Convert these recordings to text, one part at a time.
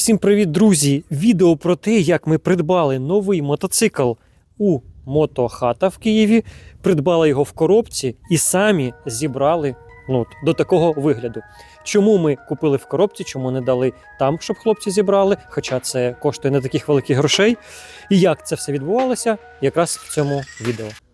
Всім привіт, друзі! Відео про те, як ми придбали новий мотоцикл у Мотохата в Києві. Придбали його в коробці і самі зібрали ну, до такого вигляду. Чому ми купили в коробці, чому не дали там, щоб хлопці зібрали, хоча це коштує не таких великих грошей. І як це все відбувалося, якраз в цьому відео.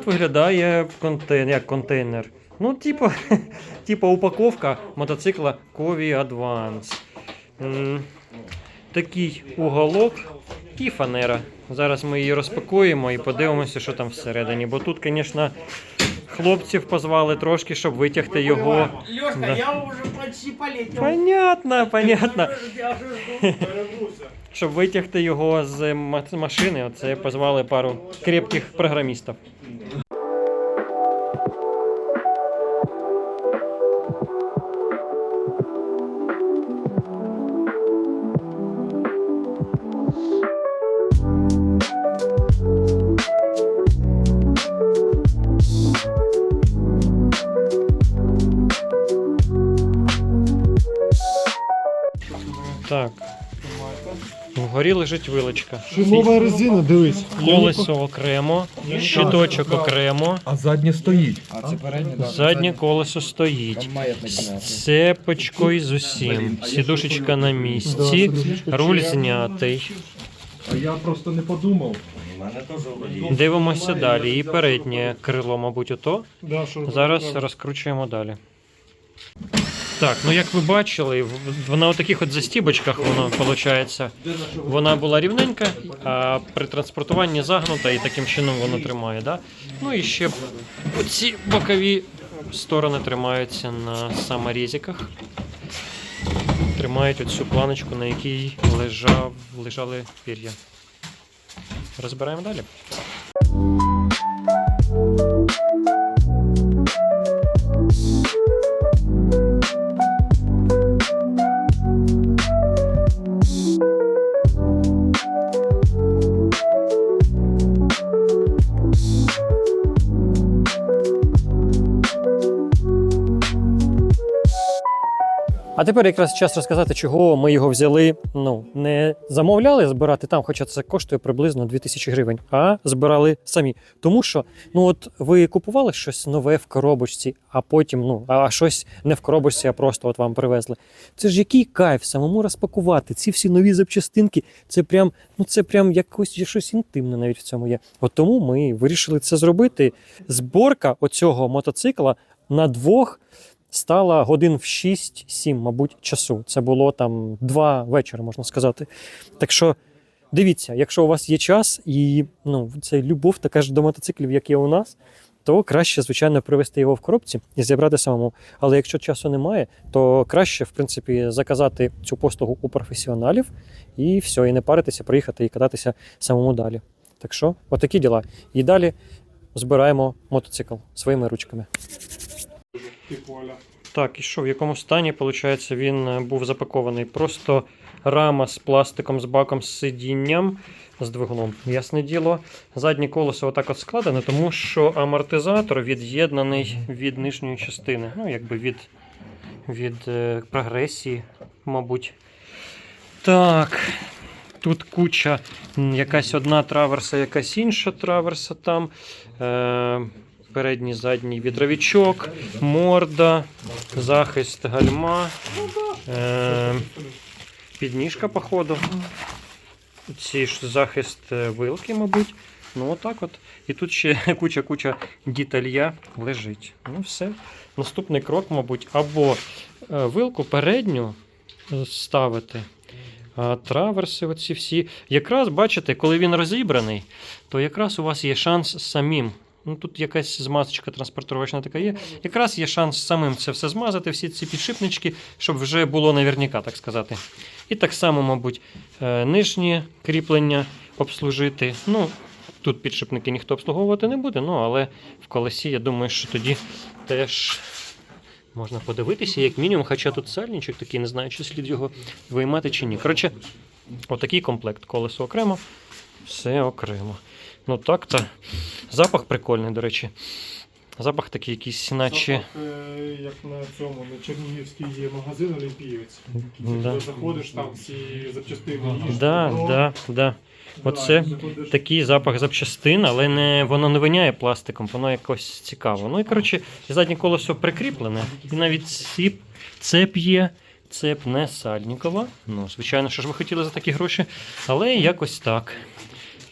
От виглядає контейнер, як контейнер. Ну, типу, типу упаковка мотоцикла Кові Advance. Такий уголок і фанера. Зараз ми її розпакуємо і подивимося, що там всередині. Бо тут, звісно, хлопців позвали трошки, щоб витягти його. Льошка, Да. я уже почти полетів. Понятно, понятно. Щоб витягти його з машини, оце позвали пару крепких програмістів. Вгорі лежить вилочка. Нова резина, дивись. Колесо окремо, щиточок окремо, А заднє стоїть. А це переднє, да. заднє колесо стоїть. З цепочкою з усім. Сідушечка на місці, руль знятий. А я просто не подумав. Дивимося далі. І переднє крило, мабуть, ото. Зараз розкручуємо далі. Так, ну як ви бачили, на таких от застібочках воно виходить. Вона була рівненька, а при транспортуванні загнута і таким чином воно тримає. Да? Ну і ще оці бокові сторони тримаються на саморізиках. Тримають оцю планочку, на якій лежав, лежали пір'я. Розбираємо далі. А тепер якраз час розказати, чого ми його взяли. Ну не замовляли збирати там, хоча це коштує приблизно 2000 гривень, а збирали самі. Тому що ну от ви купували щось нове в коробочці, а потім ну а щось не в коробочці, а просто от вам привезли. Це ж який кайф самому розпакувати ці всі нові запчастинки. Це прям ну це прям якось щось інтимне навіть в цьому є. От тому ми вирішили це зробити. Зборка оцього мотоцикла на двох стала годин в 6-7, мабуть, часу. Це було там два вечора, можна сказати. Так що дивіться, якщо у вас є час і ну, це любов така ж до мотоциклів, як є у нас, то краще, звичайно, привезти його в коробці і зібрати самому. Але якщо часу немає, то краще, в принципі, заказати цю послугу у професіоналів і все, і не паритися, приїхати і кататися самому далі. Так що, отакі діла. І далі збираємо мотоцикл своїми ручками. Так, і що, в якому стані, виходить, він е, був запакований? Просто рама з пластиком, з баком, з сидінням, з двигуном. Ясне діло. Заднє колесо отак от складене, тому що амортизатор від'єднаний від нижньої частини. Ну, якби від, від е, прогресії, мабуть. Так. Тут куча, якась одна траверса, якась інша траверса там. Е, передній задній відровічок, морда, захист гальма, е, підніжка, походу. Ці ж захист е, вилки, мабуть. Ну, отак от. І тут ще куча-куча діталья лежить. Ну, все. Наступний крок, мабуть, або е, вилку передню е, ставити, А траверси, оці всі. Якраз бачите, коли він розібраний, то якраз у вас є шанс самим. Ну, тут якась змазочка транспортувачна така є. Якраз є шанс самим це все змазати, всі ці підшипнички, щоб вже було наверняка, так сказати. І так само, мабуть, е, нижнє кріплення обслужити. Ну, тут підшипники ніхто обслуговувати не буде, ну але в колесі, я думаю, що тоді теж можна подивитися, як мінімум, хоча тут сальничок такий, не знаю, чи слід його виймати чи ні. Коротше, отакий комплект. Колесо окремо, все окремо. Ну так то запах прикольний, до речі. Запах такий якийсь, наче. Запах, е, як на цьому, на Чернігівській є магазин Олімпієць. Да. Ти заходиш там всі запчастини їж. Да, добро. да, да. Оце заходиш- такий запах запчастин, але не, воно не виняє пластиком, воно якось цікаво. Ну і коротше, заднє колесо прикріплене, і навіть ціп, цеп є. Цеп не сальникова. Ну, звичайно, що ж ви хотіли за такі гроші, але якось так.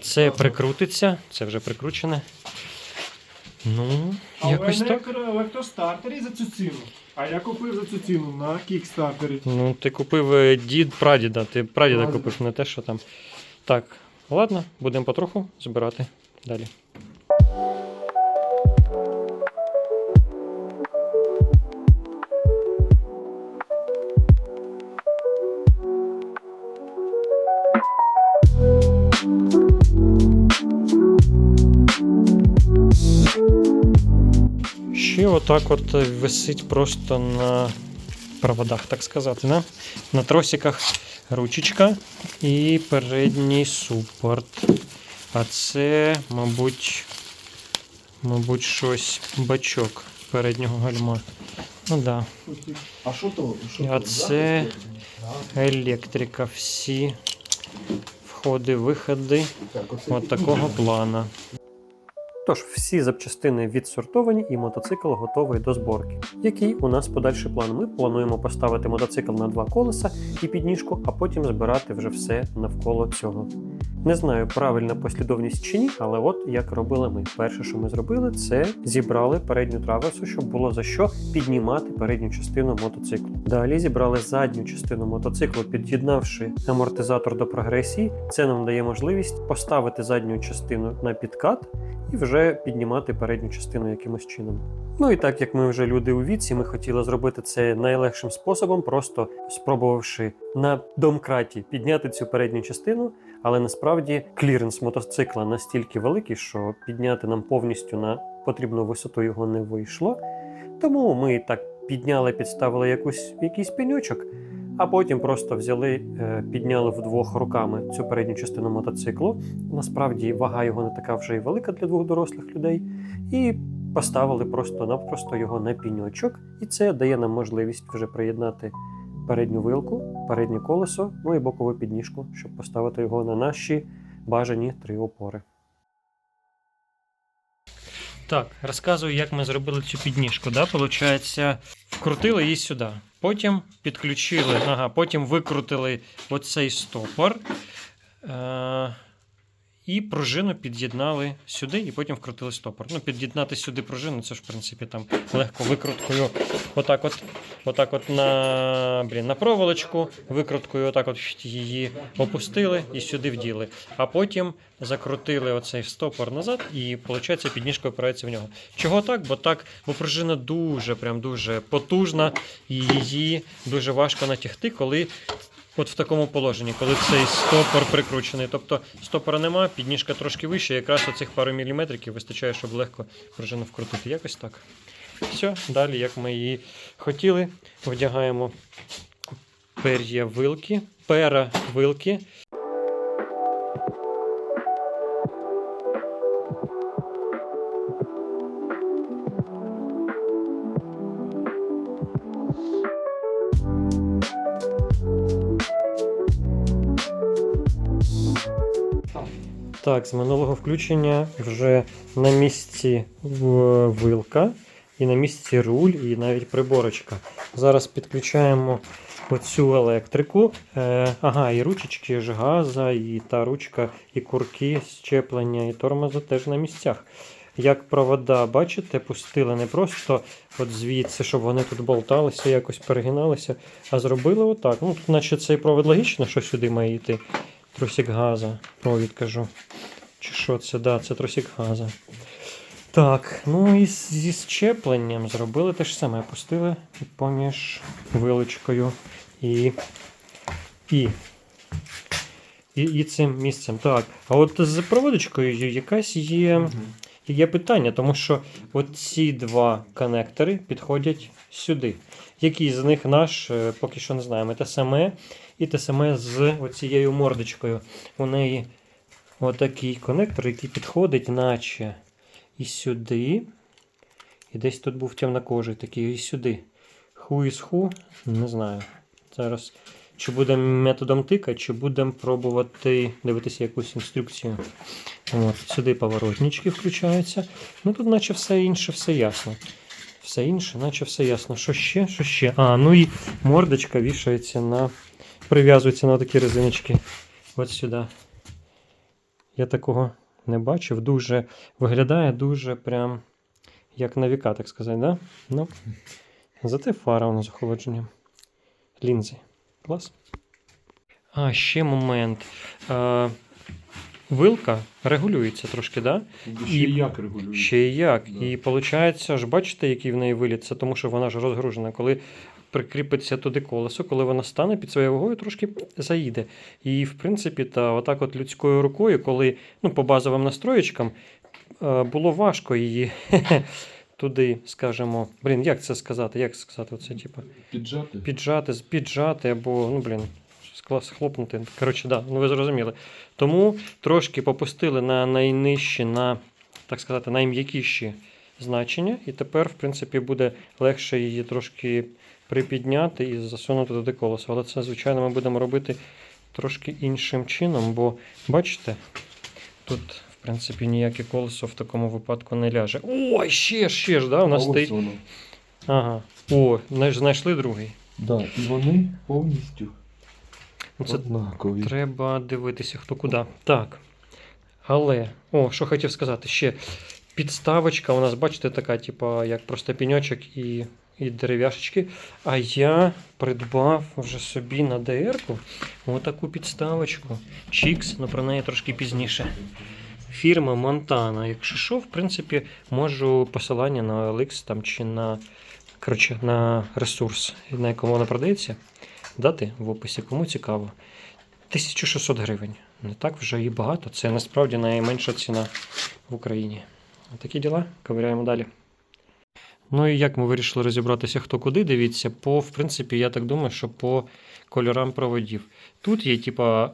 Це прикрутиться, це вже прикручене. Ну, Але якось не так. електро- електростартері за цю ціну. А я купив за цю ціну на кікстартері. Ну, ти купив е, дід прадіда, ти прадіда Прадіда. купив, не те, що там. Так, ладно, будемо потроху збирати далі. Отак от е, висить просто на проводах, так сказати, да? на тросиках ручечка і передній супорт. А це, мабуть, мабуть, щось бачок переднього гальма. Ну да. А що то? А це електрика. Всі входи, виходи. От такого плана. Тож, всі запчастини відсортовані і мотоцикл готовий до зборки. Який у нас подальший план? Ми плануємо поставити мотоцикл на два колеса і підніжку, а потім збирати вже все навколо цього. Не знаю, правильна послідовність чи ні, але от як робили ми. Перше, що ми зробили, це зібрали передню траверсу, щоб було за що піднімати передню частину мотоциклу. Далі зібрали задню частину мотоциклу, під'єднавши амортизатор до прогресії. Це нам дає можливість поставити задню частину на підкат і вже піднімати передню частину якимось чином. Ну і так як ми вже люди у віці, ми хотіли зробити це найлегшим способом, просто спробувавши на домкраті підняти цю передню частину, але насправді кліренс мотоцикла настільки великий, що підняти нам повністю на потрібну висоту його не вийшло. Тому ми так підняли, підставили якусь, якийсь пеньочок, а потім просто взяли, е, підняли вдвох руками цю передню частину мотоциклу. Насправді вага його не така вже й велика для двох дорослих людей. І поставили просто-напросто його на піньочок, і це дає нам можливість вже приєднати передню вилку, переднє колесо, ну і бокову підніжку, щоб поставити його на наші бажані три опори. Так, розказую, як ми зробили цю підніжку. Да? Получається, вкрутили її сюди. Потім підключили, ага, потім викрутили оцей стопор. Е- і пружину під'єднали сюди, і потім вкрутили стопор. Ну, під'єднати сюди пружину, це ж, в принципі, там легко викруткою. Отак от, отак от на, блін, на проволочку, викруткою отак от її опустили і сюди вділи. А потім закрутили оцей стопор назад, і виходить, підніжка опирається в нього. Чого так? Бо так, бо пружина дуже, прям дуже потужна, і її дуже важко натягти, коли От в такому положенні, коли цей стопор прикручений. Тобто стопора нема, підніжка трошки вища, якраз оцих пару міліметриків вистачає, щоб легко пружину вкрутити. Якось так. Все, далі, як ми її хотіли, вдягаємо пер'я вилки, пера вилки. Так, з минулого включення вже на місці вилка, і на місці руль, і навіть приборочка. Зараз підключаємо оцю електрику. Е, ага, і ручечки ж газа, і та ручка, і курки, щеплення, і тормоза теж на місцях. як провода, бачите, пустили не просто от звідси, щоб вони тут болталися, якось перегиналися, а зробили отак. Ну, тут, наче цей провод логічно, що сюди має йти. Тросик газа, провід кажу. Чи що це? Да, це тросик газа. Так, ну і зі щепленням зробили те ж саме. Пустили поміж вилочкою і, і, і, і цим місцем. Так, а от з проводочкою якась є, є питання, тому що от ці два конектори підходять сюди. Який з них наш, е, поки що не знаємо. Те саме і те саме з оцією мордочкою. У неї отакий конектор, який підходить, наче і сюди. І десь тут був темнокожий такий, і сюди. Ху із ху, не знаю. Зараз чи будемо методом тика, чи будемо пробувати дивитися якусь інструкцію. От, сюди поворотнички включаються. Ну тут наче все інше, все ясно. Все інше, наче все ясно. Що ще? Що ще? А, ну і мордочка вішається на. Прив'язується на такі резиночки. От сюди. Я такого не бачив. Дуже виглядає дуже прям як на віка, так сказати, да? Ну. Зате фара вона з охолодженням. Лінзи. Клас. А, ще момент. Е, вилка регулюється трошки, да? Ще І- як регулюють? Ще і як. Да. І виходить, ж бачите, який в неї виліт? Це тому, що вона ж розгружена. Коли прикріпиться туди колесо, коли вона стане під своєю вагою, трошки заїде. І, в принципі, та отак от людською рукою, коли ну, по базовим настроєчкам, е, було важко її туди, скажімо, блін, як це сказати? Як сказати? Оце, типу, Піджати? піджати, піджати або, ну блін, скла- схлопнути. Коротше, да, ну ви зрозуміли. Тому трошки попустили на найнижчі, на, так сказати, найм'якіші значення, і тепер, в принципі, буде легше її трошки припідняти і засунути туди колесо. Але це, звичайно, ми будемо робити трошки іншим чином, бо бачите, тут. В принципі, ніяке колесо в такому випадку не ляже. Ой, ще ще ж, да, у нас стоїть. Ага. О, знайшли другий. Да, і вони повністю Ну, Це однакові. Треба дивитися, хто куди. Так. Але, о, що хотів сказати, ще підставочка у нас, бачите, така, типа, як просто піньочок і, і дерев'яшечки. А я придбав вже собі на DR-ку отаку підставочку. Чікс, але про неї трошки пізніше. Фірма Montana. Якщо що, в принципі, можу посилання на OLX там, чи на, коротше, на ресурс, на якому вона продається, дати в описі, кому цікаво. 1600 гривень. Не так вже і багато. Це насправді найменша ціна в Україні. Такі діла. Ковиряємо далі. Ну і як ми вирішили розібратися, хто куди, дивіться, по, в принципі, я так думаю, що по кольорам проводів. Тут є, типа,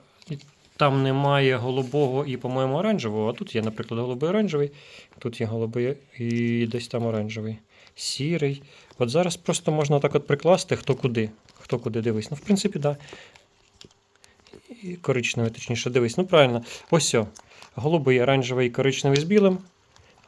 там немає голубого і, по-моєму, оранжевого, а тут є, наприклад, голубий оранжевий, тут є голубий і десь там оранжевий, сірий. От зараз просто можна так от прикласти, хто куди. Хто куди дивись. Ну, в принципі, так. Да. Коричневий, точніше, дивись. Ну, правильно. Ось о. Голубий, оранжевий, коричневий з білим.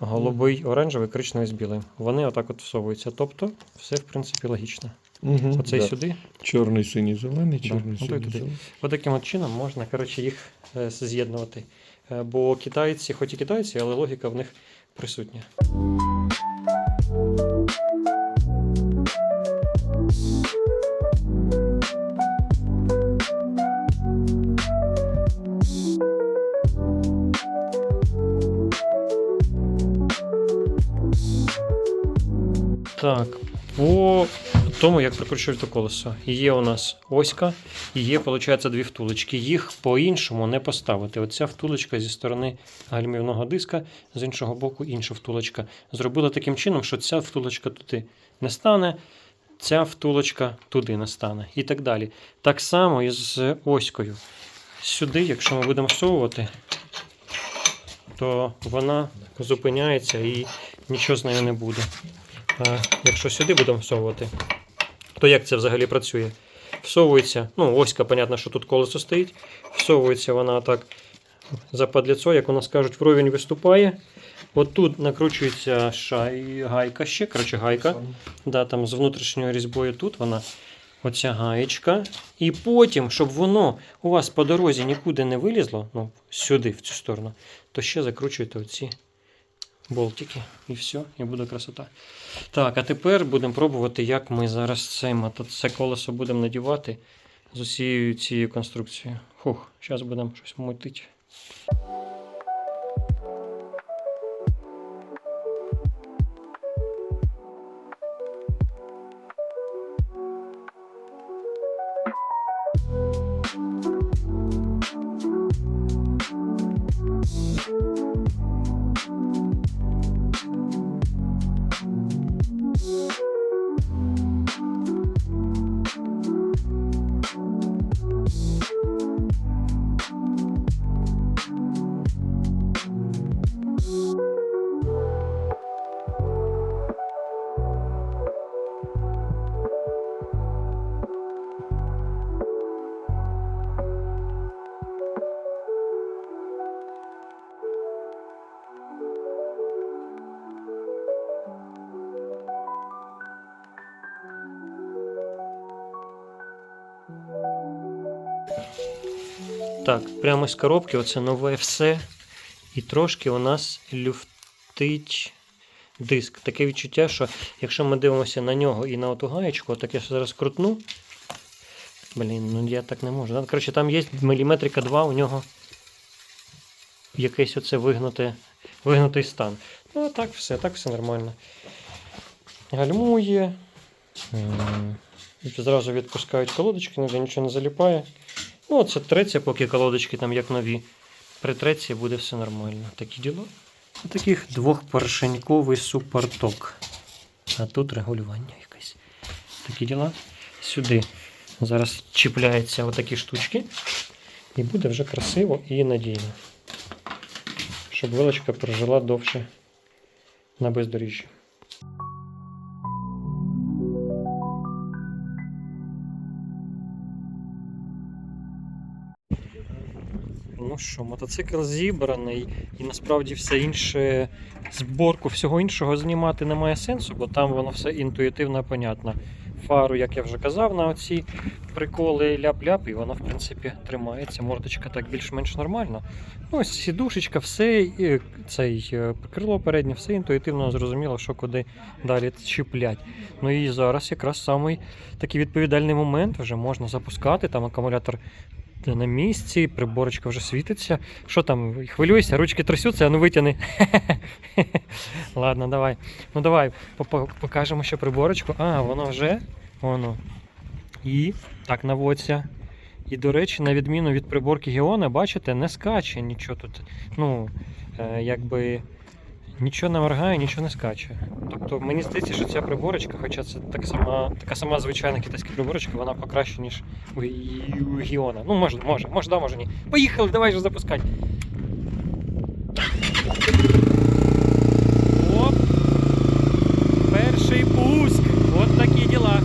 Голубий, оранжевий, коричневий з білим. Вони отак от всовуються. Тобто, все, в принципі, логічно. Угу, Оцей сюди. Чорний, синій, зелений, Да, чорний, синій, зелений. Отаким от чином можна коротше, їх е, з'єднувати. Е, Бо китайці, хоч і китайці, але логіка в них присутня. Так, по тому, як прикручують колесо. Є у нас оська, і є, виходить, дві втулочки. Їх по-іншому не поставити. Оця втулочка зі сторони гальмівного диска, з іншого боку інша втулочка. Зробили таким чином, що ця втулочка туди не стане, ця втулочка туди не стане. І так далі. Так само і з оською. Сюди, якщо ми будемо всовувати, то вона зупиняється і нічого з нею не буде. Якщо сюди будемо всовувати, то як це взагалі працює? Всовується, ну, оська, понятно, що тут колесо стоїть. Всовується вона так западліцо, як у нас кажуть, вровень виступає. От тут накручується шай, гайка ще, коротше, гайка. Да, там з внутрішньою різьбою тут вона. Оця гаєчка. І потім, щоб воно у вас по дорозі нікуди не вилізло, ну, сюди, в цю сторону, то ще закручуєте оці болтики, і все, і буде красота. Так, а тепер будемо пробувати, як ми зараз це, це колесо будемо надівати з усією цією конструкцією. Фух, зараз будемо щось мутити. Так, прямо з коробки, оце нове все. І трошки у нас люфтить диск. Таке відчуття, що якщо ми дивимося на нього і на оту гаєчку, отак я зараз крутну. Блін, ну я так не можу. Коротше, там є міліметрика 2, у нього якийсь оце вигнуте, вигнутий стан. Ну, так все, так все нормально. Гальмує. Зразу відпускають колодочки, ніде нічого не заліпає. Ну, це треться, поки колодочки там як нові. При треці буде все нормально. Такі діло. Таких двохпоршеньковий супорток. А тут регулювання якесь. Такі діла. Сюди зараз чіпляються отакі штучки. І буде вже красиво і надійно. Щоб вилочка прожила довше на бездоріжжі. Що, мотоцикл зібраний, і насправді все інше, зборку всього іншого знімати немає сенсу, бо там воно все інтуїтивно понятно. Фару, як я вже казав, на оці приколи ляп-ляп, і вона, в принципі, тримається. Мордочка так більш-менш нормально. Ну, ось сідушечка, все, і цей е, крило переднє, все інтуїтивно зрозуміло, що куди далі чіплять. Ну і зараз якраз самий такий відповідальний момент вже можна запускати. Там акумулятор ти на місці, приборочка вже світиться. Що там, хвилюйся, ручки трясуться, а ну витяни. Ладно, давай. Ну давай, покажемо ще приборочку. А, воно вже. Воно. І так наводься. І, до речі, на відміну від приборки Геона, бачите, не скаче нічого тут. Ну, е, якби нічого не моргає, нічого не скаче. Тобто мені здається, що ця приборочка, хоча це так сама, така сама звичайна китайська приборочка, вона покраще, ніж у, Гіона. Ну, може, може, може, да, може ні. Поїхали, давай вже запускати. Оп. Перший пуск. От такі діла.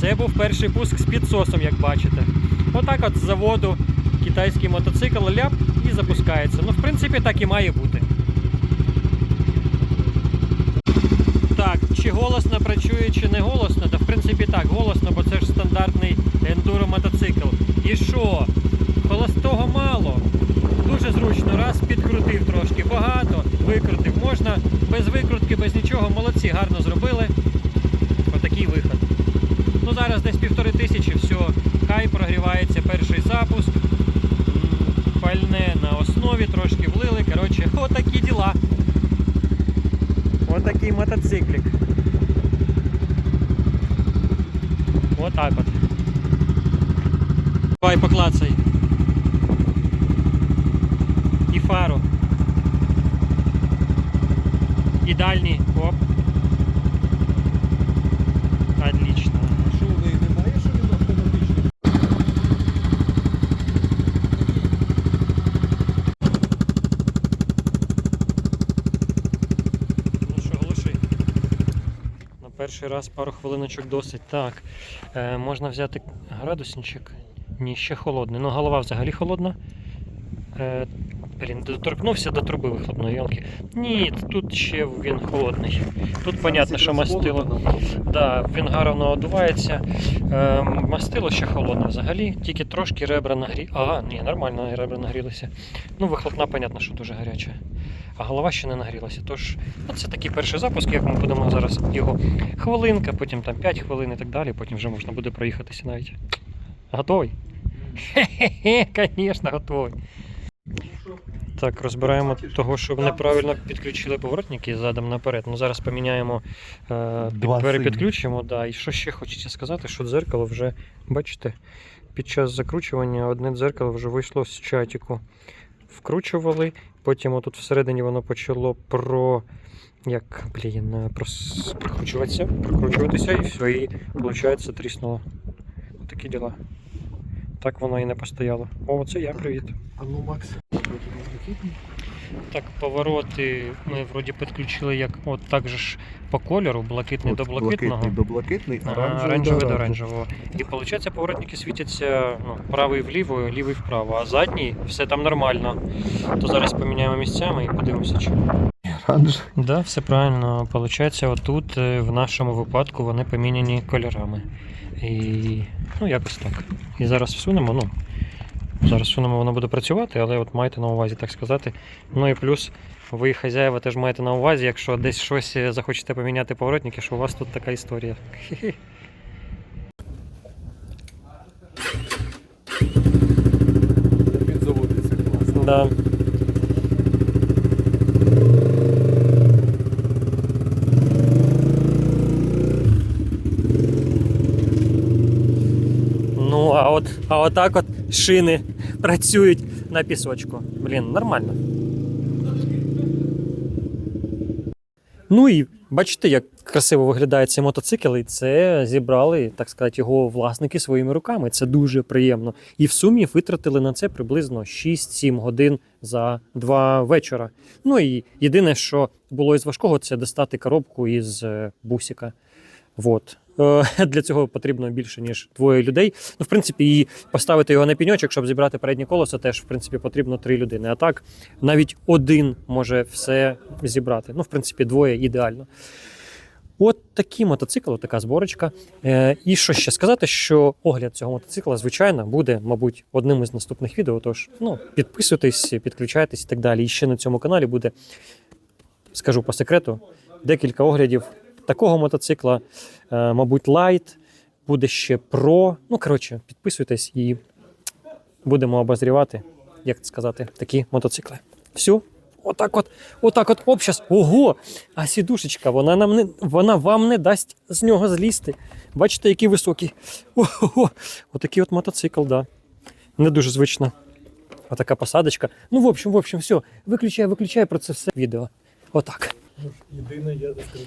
Це був перший пуск з підсосом, як бачите. Отак от з заводу китайський мотоцикл ляп і запускається. Ну, в принципі, так і має бути. Так, чи голосно працює, чи не голосно? Та в принципі так, голосно, бо це ж стандартний ендуро мотоцикл. І що? Холостого мало. Дуже зручно. Раз підкрутив трошки багато, викрутив. Можна без викрутки, без нічого. Молодці, гарно зробили. основі, трошки влили. Коротше, отакі діла. Отакий мотоциклік. Отак от. Давай поклацай. І фару. І дальній. Перший раз пару хвилиночок досить. Так. Е, можна взяти градусничок. Ні, ще холодний. Ну, голова взагалі холодна. Е, Блін, доторкнувся до труби вихлопної ялки. Ні, тут ще він холодний. Тут понятно, що мастило. Да, він гарно одувається. Е, мастило ще холодне взагалі, тільки трошки ребра нагрі. А, ні, нормально ребра нагрілися. Ну, вихлопна, понятно, що дуже гаряча. А голова ще не нагрілася. Тож, ну, це такий перший запуск, як ми будемо зараз його хвилинка, потім там 5 хвилин і так далі, потім вже можна буде проїхатися навіть. Готовий? Хе-хе-хе, звісно, готовий. Так, розбираємо того, що неправильно підключили поворотники задом наперед. Ну, зараз поміняємо, е, під, перепідключимо. Да. І що ще хочеться сказати, що дзеркало вже, бачите, під час закручування одне дзеркало вже вийшло з чатіку. Вкручували, потім отут всередині воно почало про. Як, блін, е, прос... прокручуватися, прокручуватися і все, і виходить тріснуло. Такі діла. Так воно і не постояло. О, це я, привіт. А ну, Макс. Так, повороти ми вроді підключили як от так же ж по кольору, блакитний до блакитного. Блакитний до блакитний, оранжевий, оранжевий до оранжевого. І виходить, поворотники світяться ну, правий вліво, лівий вправо, а задній все там нормально. То зараз поміняємо місцями і подивимося, чи. Оранжевий. Да, все правильно. Получається, отут е, в нашому випадку вони поміняні кольорами. І ну, якось так. І зараз всунемо, ну. Зараз всунемо, воно буде працювати, але от майте на увазі, так сказати. Ну і плюс ви, хазяїва, теж маєте на увазі, якщо десь щось е, захочете поміняти поворотники, що у вас тут така історія. Хе-хе. Він заводиться класно. Да. Ну, а от, а отак от шини працюють на пісочку. Блін, нормально. Ну і бачите, як красиво виглядає цей мотоцикл, і це зібрали, так сказати, його власники своїми руками. Це дуже приємно. І в сумі витратили на це приблизно 6-7 годин за два вечора. Ну і єдине, що було із важкого, це достати коробку із е, бусика. Вот. Е, Для цього потрібно більше, ніж двоє людей. Ну, в принципі, і поставити його на піньочок, щоб зібрати переднє колесо, теж в принципі потрібно три людини. А так навіть один може все зібрати. Ну, в принципі, двоє ідеально. От такий мотоцикл, от така зборочка. Е, і що ще сказати, що огляд цього мотоцикла, звичайно, буде, мабуть, одним із наступних відео. Тож ну, підписуйтесь, підключайтесь і так далі. І ще на цьому каналі буде, скажу по секрету, декілька оглядів такого мотоцикла, е, мабуть, лайт, буде ще про. Ну, коротше, підписуйтесь і будемо обозрівати, як сказати, такі мотоцикли. Все. Отак от, отак от общас. Ого! А сідушечка, вона нам не вона вам не дасть з нього злізти. Бачите, який високий. Ого! Отакий от мотоцикл, да. Не дуже звично. Отака посадочка. Ну, в общем, в общем, все. Виключай, виключай про це все відео. Отак. Єдине, я закрив.